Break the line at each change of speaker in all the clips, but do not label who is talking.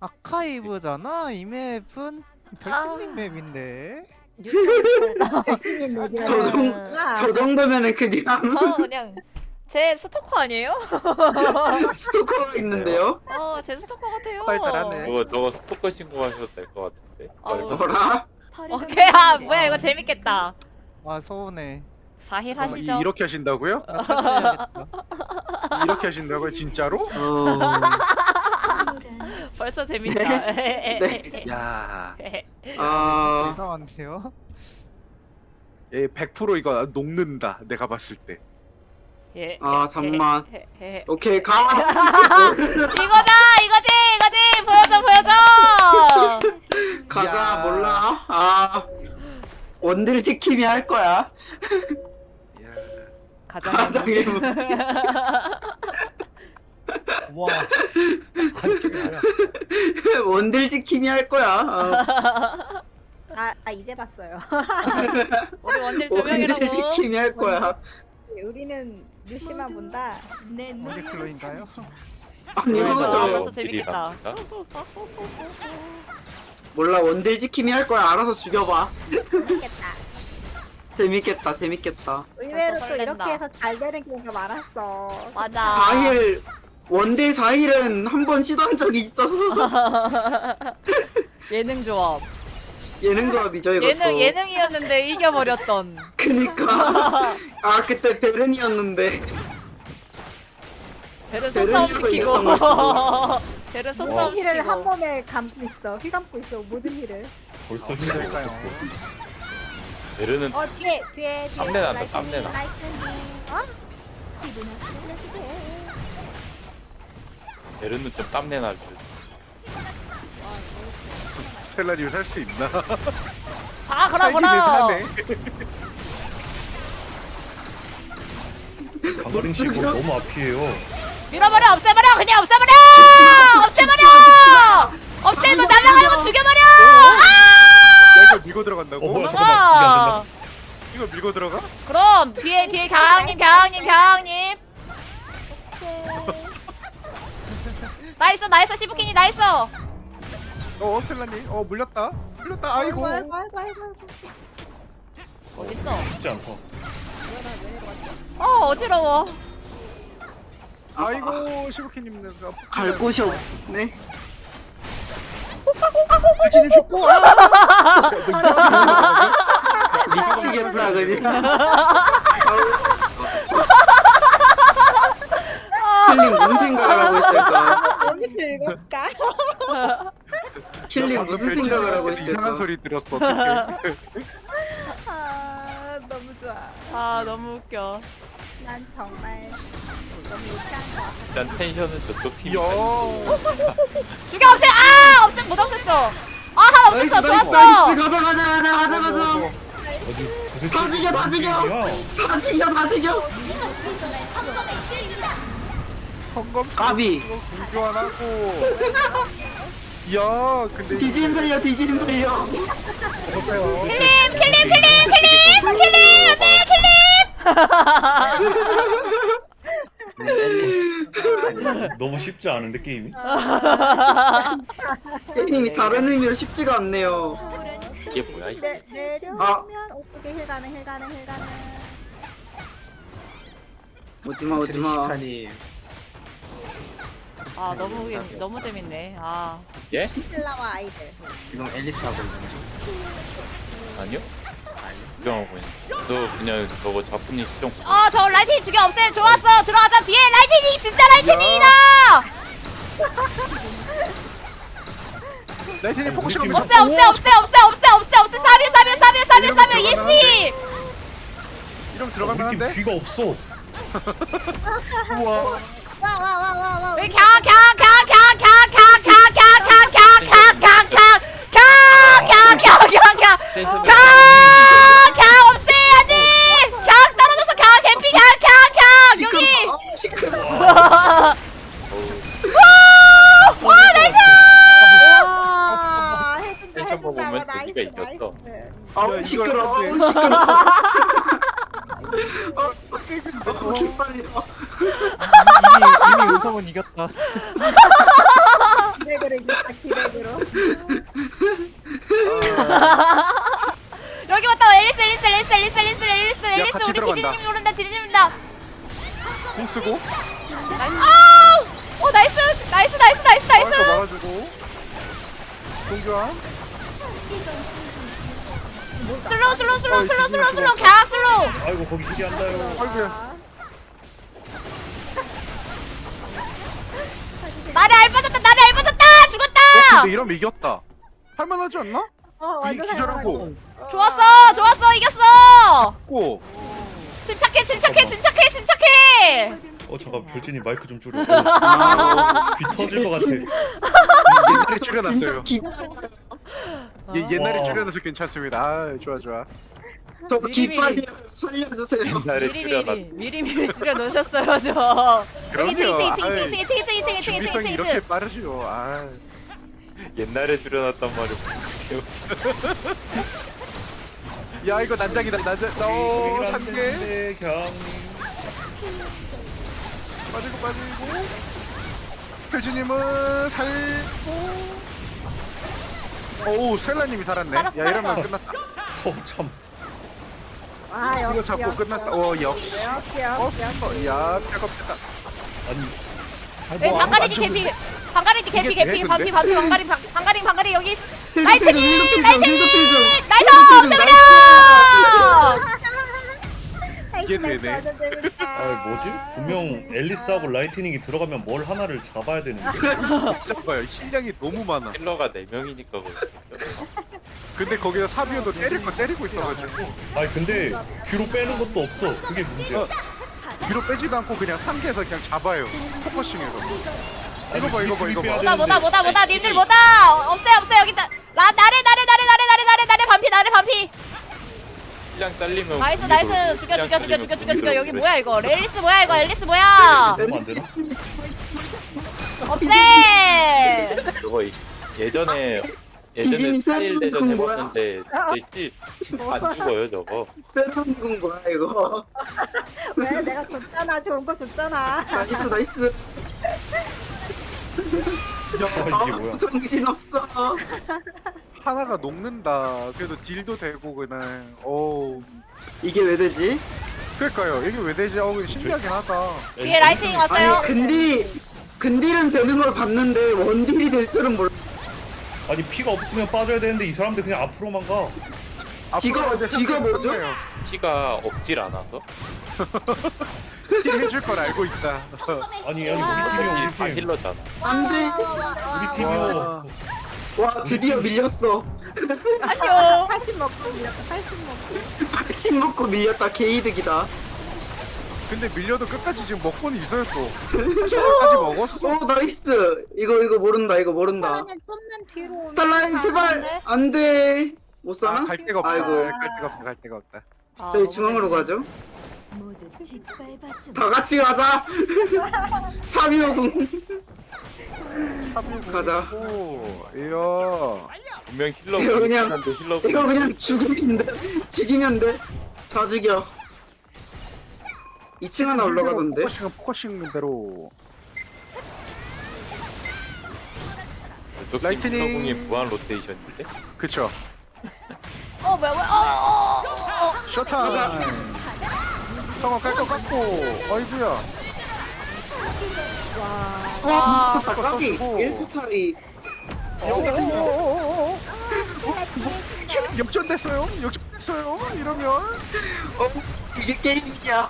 아카이브잖아. 이 맵은 맵인데.
유튜브
백신님
저
얘기하는
정-
거구나.
저 정도면은 그냥
저 그냥 제 스토커 아니에요?
스토커가 있는데요.
어, 제 스토커 같아요.
저거 저거 스토커 신고하셔도 될 것 같은데.
아우.
뭐라?
오케이, 아, 뭐야, 이거 재밌겠다.
아 서운해.
사힐
어,
하시죠.
이, 이렇게 하신다고요?
나 탈퇴해야겠다.
이렇게 하신다고요? 진짜로?
어.
벌써 재밌다.
네.
야,
아
이상한데요?
얘100% 이거 녹는다. 내가 봤을 때.
예.
아, 잠만.
해, 해, 해.
오케이 가.
이거다, 이거지, 이거지. 보여줘, 보여줘.
가자
야.
몰라. 아 원딜 지킴이 할 거야.
야,
가장의 무-
와. 아니?
원딜 지킴이 할 거야. 아,
아, 아 이제 봤어요.
우리 원딜 두 명이라고.
원딜 지킴이 할 거야.
우리는 뉴시만 본다.
어디 클로인가요?
아니
아,
이거 저
벌써 재밌겠다.
몰라 원딜 지킴이 할 거야. 알아서 죽여봐.
재밌겠다.
재밌겠다. 재밌겠다.
의외로 또 이렇게. 해서 잘 되는 경우가 많았어.
맞아.
4일 원딜 4일은 한 번 시도한 적이 있어서
예능 조합.
예능 조합이죠 이것도.
예능 예능이었는데 이겨버렸던.
그니까 아 그때 베른이었는데
배를 소싸움 시키고.
이겼던.
배를
모든
소싸움
힐을 한
시키고.
몸에 감고 있어. 휘감고 있어. 모든 힐을.
벌써? 힘들까요?
베르는
어 뒤에 뒤에 뒤에.
땀내 난다, 땀내 나.
어? 기분은 올려주게.
베르는 좀 땀내 날 듯.
셀라리를 살 수 있나?
아 그럼
살기는.
가버린 식으로 너무 앞이에요.
밀어버려 없애버려 그냥 없애버려 없애버려 없애면 날라가는 죽여버려
야, 이거 밀고 들어간다고?
어, 뭐야, 잠깐만. 이게
안아
이거 밀고 들어가?
그럼 뒤에 뒤에 강님 강님 강님 나이스 나이스 시부키니 나이스
어, 셀라님. 어, 물렸다. 물렸다. 아이고.
아이고 아이고 아이고.
어딨어
쉽지 않다.
어 어지러워
아이고, 시부키님.
갈 곳이 없네.
알진이 죽고. 아!
미치겠다 그냥. 힐링 무슨 생각을 하고 있을까?
너무 즐겁다.
힐링 무슨 생각을 하고
이상한
있을까?
소리 들었어. 어떡해.
아 너무 좋아.
아 너무 웃겨
난 정말 너무 유쾌한 것 같아.
일단 텐션은 저쪽 팀이
이야.
죽여 없애 아 없애 못 없앴어 아 하나
나이스
없앴어
나이스
좋았어
나이스 가자 가자 가자 가자 가자 다 죽여, 다 죽여! 다 죽여 다 죽여
성검
까비.
공교 안 하고. 이야, 근데
디짐 살려 디짐 살려
킬림 킬림 킬림 킬림 킬림 안돼 킬림
너무 쉽지 않은데 게임이?
게임이 다른 의미로 쉽지가 않네요
이게 뭐야 이게?
내
아.
내려오면 어떻게 힐 가능 힐 가능 힐 가능.
오지마 오지마
아 너무 너무 재밌네 아
예?
힐라와 아이들.
지금 앨리스 하고 있네
아니요? 구경하고 있는. 너 그냥 저거 자푼이 시정.
어, 저 라이팅 죽여 없애. 좋았어. 들어가자. 뒤에 라이팅이 진짜 라이팅이다.
라이트닝 포커싱 하면
없애, 없애, 없애, 없애, 없애, 없애, 없애. 사비오, 사비오, 사비오, 사비오, 사비오. ESP.
이러면
우리
들어가면
팀
한데?
귀가 없어.
우와.
와와와와와.
왜 캬, 캬,
있었어.
아우
이걸
시끄러 아우. 시끄러. 아우 개빨려.
이미 이미 우성은 이겼다.
기백으로 이겼다 기백으로.
여기 왔다 앨리스 앨리스 앨리스 앨리스 앨리스 앨리스 앨리스
같이
우리
들어간다.
디즈님 오른다 디즈님 오른다.
공 쓰고?
아우! 오 나이스! 나이스 나이스 나이스 나이스!
막아주고. 동교환
슬로우 슬로우 슬로우 슬로우 슬로우 슬로우. 갸 슬로우.
아이고 거기 나요.
아이고야.
나를 알 빠졌다 나를 알 빠졌다!
어,
죽었다!
근데 이러면 이겼다. 할만하지 않나? 어이 기절하고.
좋았어 좋았어 이겼어!
고.
침착해 침착해 침착해 침착해
어 잠깐 별진이 마이크 좀 줄여. 어, 귀 터질 것 같아.
옛날에
기,
예, 옛날에
와.
출연해서 괜찮습니다 아 좋아 좋아
저
미리 미리.
기빨이 살려주세요.
옛날에
미리
출연한
미리 미리 미리 줄여 놓으셨어요 저 여기
그럼요
2층 2층 2층
아이,
2층 2층 2층 2층 2층 2층
준비성이
2층
이렇게
2층
빠르죠 아
옛날에 출연했단 말이야.
야 이거 난장이다 난장 어
경.
빠지고 빠지고 펼치님은 살고 오우 셀라님이 살았네
살았어,
야 이러면
살았어.
끝났다
어 참.
아 역시
이거 잡고
역시,
끝났다 어 역시
역시
어
역시 역시.
야 백업됐다
아니.
왜
뭐 아무도 안
개피 방가리니 개피
이게
개피
돼,
반피
근데?
반피 방가리 방- 방가리 방가리 여기 있-
힐
나이트닝
힐 힐
나이스 없애버려
이게 되네.
아주 재밌다.
아 뭐지? 분명 앨리스하고 라이트닝이 들어가면 뭘 하나를 잡아야 되는데.
잠깐만요 실력이 너무 많아
킬러가 4명이니까 그렇겠죠.
근데 거기서 사비오도 때릴 거 때리고 있어가지고
아니 근데 뒤로 빼는 것도 없어. 그게 문제야.
뒤로 빼지도 않고 그냥 상태에서 그냥 잡아요 포커싱해서 이거 봐 이거 봐 이거 봐
뭐다 뭐다 뭐다 뭐다 님들 뭐다 없애 없애 여기 있다 나 나래 나래 나래 나래 나래 나래 나래 반피 나래 반피
그냥 잘리면
나이스 나이스 죽여 죽여 죽여 죽여 죽여 죽여 여기. 뭐야 이거 앨리스 뭐야 이거 앨리스 뭐야? 없애
저거 이- 예전에 예전에
디즈니 셀프
대전
그건 뭐야?
해봤는데 진짜 안 죽어요 저거.
새로운 건 뭐야 이거?
왜 내가 줬잖아 좋은 거 줬잖아.
나이스 나이스.
아, 이게 뭐야?
정신 없어.
하나가 녹는다 그래도 딜도 되고 그냥 어
이게 왜 되지?
그러니까요 이게 왜 되지 어 신기하긴 하다
뒤에 라이팅 왔어요
아니 근딜 근딜은 되는 걸 봤는데 원딜이 될 줄은 몰라.
아니 피가 없으면 빠져야 되는데 이 사람들 그냥 앞으로만 가.
기가-
앞으로 이제
기가 뭐죠?
피가 없질 않아서
힐 해줄 걸 알고 있다
아니 아니 우리 팀이요
다
우리 팀.
힐러잖아.
안돼.
우리 팀이요.
와 드디어 밀렸어.
안녕
80 먹고 밀렸다 80 먹고.
박신 먹고 밀렸다 개이득이다.
근데 밀려도 끝까지 지금 먹고는 있어요 또 끝까지 먹었어
오 나이스. 이거 이거 모른다 이거 모른다.
좀만 뒤로.
스탈라인
오면
제발
가는데?
안 돼. 못 사나?
아갈 데가 없다
아이고.
갈 데가 없다 갈 데가 없다
저희 중앙으로 가죠.
모두.
다 같이 가자. 325군. 가자.
오 이야
분명 힐러
이거 그냥-
힐러
이거 그냥 죽이면 돼. 죽이면 돼. 다 죽여. 2층 하나 올라가던데.
포커싱은 포커싱대로
라이트닝
라이트닝.
힐러궁이 무한 로테이션인데
그쵸
어 뭐야 뭐야 어 어어
쇼타임 성어 깔거 깎고 어이구야
와 미쳤다 깎기.
깎고.
1초 차이.
오오오오오오 역전됐어요 역전됐어요 이러면
어 이게 게임이야.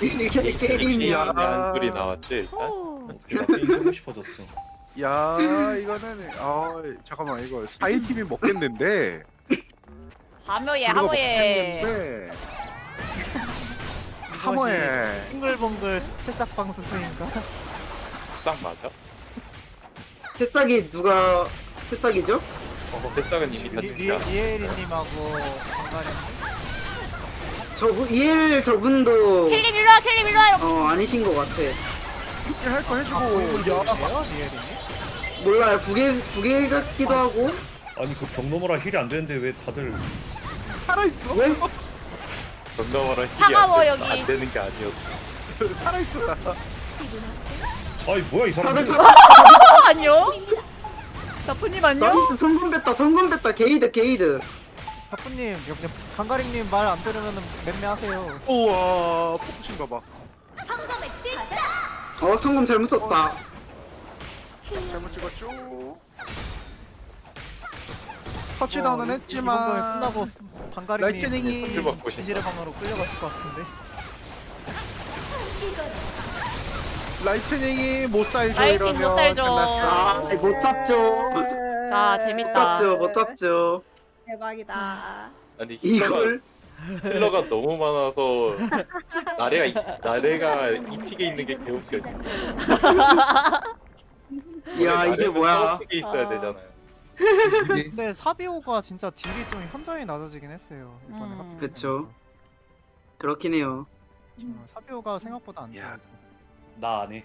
이게 게임이야.
야.
한 소리 나왔지 일단.
나 게임 하고 싶어졌어.
야 이거는 아 잠깐만 이거 4인팀이 먹겠는데
하모예 하모예
하모에
싱글벙글 새싹방 스승인가?
딱 맞아?
새싹이 누가 새싹이죠?
어, 새싹은 이미 다
리-
진짜.
리- 리에리님하고
저분 이엘 저분도
킬리 밀러와 킬리 밀러와
어 아니신 것 같아.
할거 해주고
아,
야?
리에리님?
몰라요. 부계 부계 같기도 하고.
아니 그 경로머라 힐이 안 되는데 왜 다들
살아있어
왜?
전담어랑 힐이
차가워,
안, 되,
여기.
안 되는 게 아니었어.
살아있어 나
아이 뭐야 이 사람.
다들 사
어, 아니요. 나쁜님 안녕?
나이스 성공 뺐다 성공 뺐다 게이드 게이드
자꾸님 여기 강가링님 말 안 들으면 맴매하세요.
우와 포커싱 봐봐
어 성공 잘못 썼다
잘못 찍었죠 터치다운은
이
했지만
끝나고 강가링님
라이트닝이
받고 싶다.
지지레 방으로 끌려갔을 것 같은데.
라이트닝이 못 살죠
라이팅
이러면
못 살죠.
끝났어요.
아못 잡죠
자
못
재밌다.
잡죠 못 잡죠
대박이다.
아니
이걸
힐러가 너무 많아서 나래가 이- 나래가 이 픽에 있는 게 개웃겨.
이야 이게 뭐야
픽에 있어야
아.
되잖아요.
근데 사비오가 진짜 딜이 좀 현저히 낮아지긴 했어요. 이번에
음.
같은
그쵸. 그렇긴 해요
어, 사비오가 생각보다 안
야.
좋아서.
나안 해.